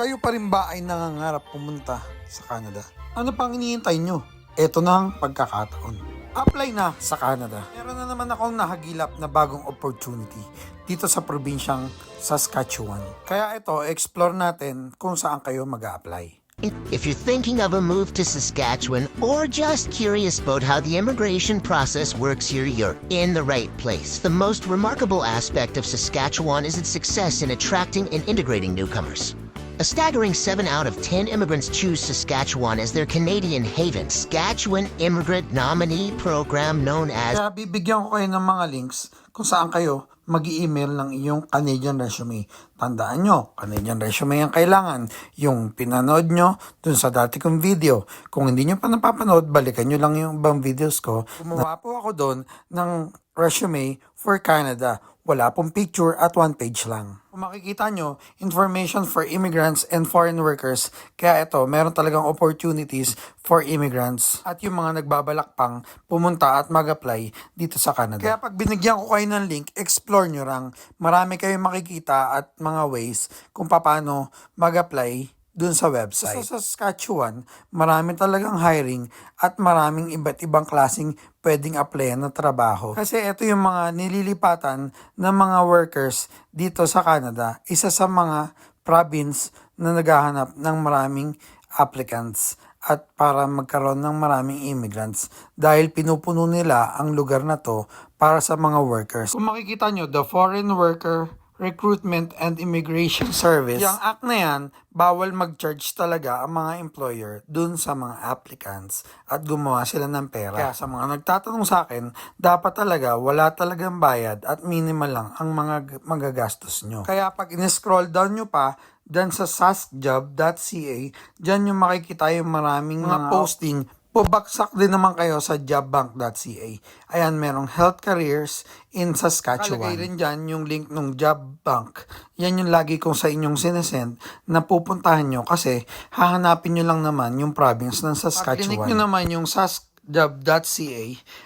Kayo pa rin ba ay nangangarap pumunta sa Canada? Ano pang hinihintay nyo? Ito na ang pagkakataon. Apply na sa Canada. Meron na naman akong nahagilap na bagong opportunity dito sa probinsyang Saskatchewan. Kaya ito, explore natin kung saan kayo mag apply If you're thinking of a move to Saskatchewan or just curious about how the immigration process works here, you're in the right place. The most remarkable aspect of Saskatchewan is its success in attracting and integrating newcomers. A staggering 7 out of 10 immigrants choose Saskatchewan as their Canadian haven. Saskatchewan Immigrant Nominee Program known as Kaya bibigyan ko kayo ng mga links kung saan kayo mag email ng iyong Canadian resume. Tandaan nyo, Canadian resume ang kailangan. Yung pinanood nyo dun sa dati kong video. Kung hindi nyo pa napapanood, balikan nyo lang yung ibang videos ko. Gumawa po ako doon ng resume for Canada. Wala pong picture at one page lang. Kung makikita nyo, information for immigrants and foreign workers. Kaya ito, meron talagang opportunities for immigrants at yung mga nagbabalak pang pumunta at mag-apply dito sa Canada. Kaya pag binigyan ko kayo ng link, explore nyo lang. Marami kayong makikita at mga ways kung paano mag-apply dun sa website. Sa Saskatchewan, marami talagang hiring at maraming iba't ibang klasing pwedeng applyan na trabaho. Kasi ito yung mga nililipatan ng mga workers dito sa Canada. Isa sa mga province na naghahanap ng maraming applicants at para magkaroon ng maraming immigrants dahil pinupuno nila ang lugar na to para sa mga workers. Kung makikita nyo, the Foreign Worker Recruitment and Immigration Service. Yung act na yan, bawal mag-charge talaga ang mga employer dun sa mga applicants at gumawa sila ng pera. Kaya sa mga nagtatanong sa akin, dapat talaga wala talagang bayad at minimal lang ang mga magagastos nyo. Kaya pag in-scroll down nyo pa, dyan sa saskjob.ca, dyan yung makikita yung maraming mga posting Pabaksak din naman kayo sa jobbank.ca. Ayan, merong health careers in Saskatchewan. Kalagay rin dyan yung link ng job bank. Yan yung lagi kong sa inyong sinesend na pupuntahan nyo kasi hahanapin nyo lang naman yung province ng Saskatchewan. Pag nyo naman yung saskjob.ca,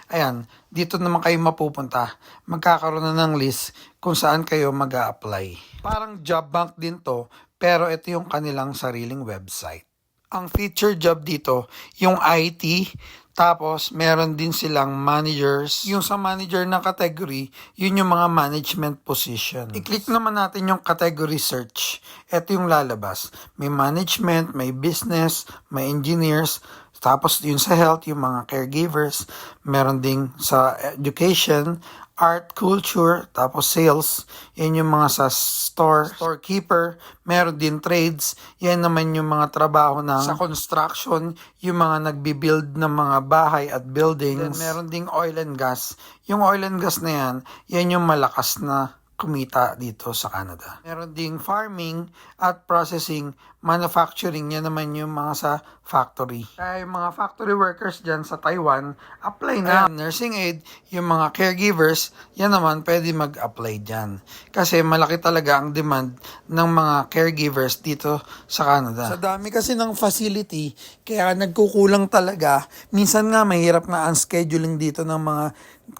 ayan, dito naman kayo mapupunta. Magkakaroon na ng list kung saan kayo mag apply Parang job bank din to, pero ito yung kanilang sariling website ang feature job dito, yung IT, tapos meron din silang managers. Yung sa manager na category, yun yung mga management position. I-click naman natin yung category search. Ito yung lalabas. May management, may business, may engineers, tapos yun sa health, yung mga caregivers, meron ding sa education, art, culture, tapos sales, yan yung mga sa store, storekeeper, meron din trades, yan naman yung mga trabaho ng sa construction, yung mga nagbi-build ng mga bahay at buildings. Then meron ding oil and gas. Yung oil and gas na yan, yan yung malakas na kumita dito sa Canada. Meron ding farming at processing, manufacturing, yan naman yung mga sa factory. Kaya yung mga factory workers dyan sa Taiwan, apply na. Ayan, nursing aid, yung mga caregivers, yan naman pwede mag-apply dyan. Kasi malaki talaga ang demand ng mga caregivers dito sa Canada. Sa dami kasi ng facility, kaya nagkukulang talaga. Minsan nga mahirap na ang scheduling dito ng mga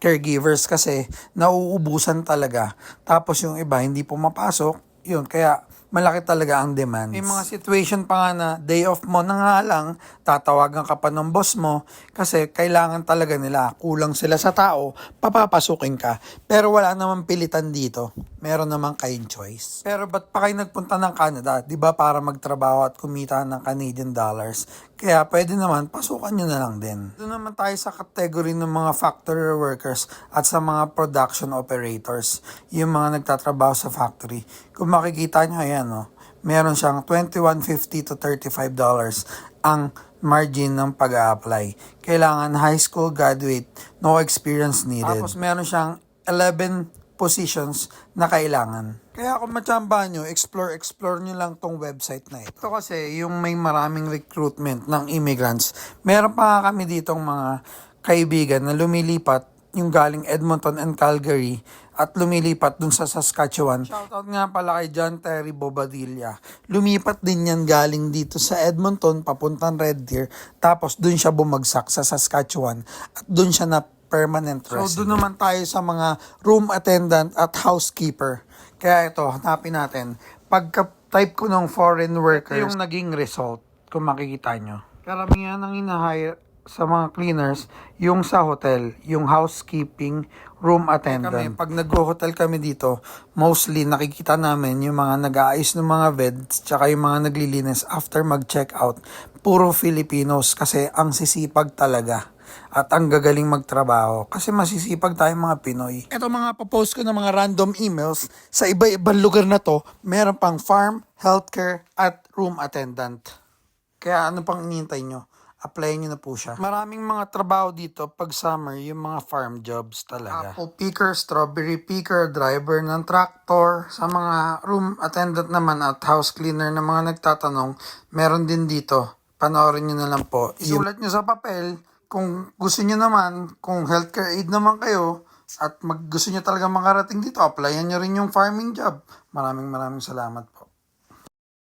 caregivers kasi nauubusan talaga. Tapos yung iba hindi pumapasok, yun, kaya malaki talaga ang demand. May mga situation pa nga na day off mo na nga lang, tatawagan ka pa ng boss mo kasi kailangan talaga nila, kulang sila sa tao, papapasukin ka. Pero wala namang pilitan dito. Meron naman kayong choice. Pero ba't pa kayo nagpunta ng Canada? Di ba para magtrabaho at kumita ng Canadian dollars? Kaya pwede naman, pasukan nyo na lang din. Doon naman tayo sa category ng mga factory workers at sa mga production operators. Yung mga nagtatrabaho sa factory. Kung makikita nyo, ayan, no, meron siyang 21.50 to 35 dollars ang margin ng pag apply Kailangan high school graduate, no experience needed. Tapos meron siyang 11 positions na kailangan. Kaya kung matsambahan nyo, explore, explore nyo lang tong website na ito. Ito kasi yung may maraming recruitment ng immigrants. Meron pa nga kami ditong mga kaibigan na lumilipat yung galing Edmonton and Calgary at lumilipat dun sa Saskatchewan. Shoutout nga pala kay John Terry Bobadilla. Lumipat din yan galing dito sa Edmonton papuntang Red Deer tapos dun siya bumagsak sa Saskatchewan at dun siya na permanent resident. So doon naman tayo sa mga room attendant at housekeeper. Kaya ito, hanapin natin. Pagka type ko ng foreign workers. Yung naging result, kung makikita nyo. Karamihan ng inahire sa mga cleaners, yung sa hotel, yung housekeeping, room attendant. Kami, pag nag-hotel kami dito, mostly nakikita namin yung mga nag-aayos ng mga beds, tsaka yung mga naglilinis after mag-check out. Puro Filipinos kasi ang sisipag talaga at ang gagaling magtrabaho kasi masisipag tayong mga Pinoy. Ito mga papost ko ng mga random emails sa iba-ibang lugar na to, meron pang farm, healthcare, at room attendant. Kaya ano pang inintay nyo? Applyin nyo na po siya. Maraming mga trabaho dito pag summer, yung mga farm jobs talaga. Apple picker, strawberry picker, driver ng tractor. Sa mga room attendant naman at house cleaner na mga nagtatanong, meron din dito. Panoorin nyo na lang po. Isulat nyo sa papel kung gusto nyo naman, kung healthcare aid naman kayo, at mag gusto nyo talaga makarating dito, applyan nyo rin yung farming job. Maraming maraming salamat po.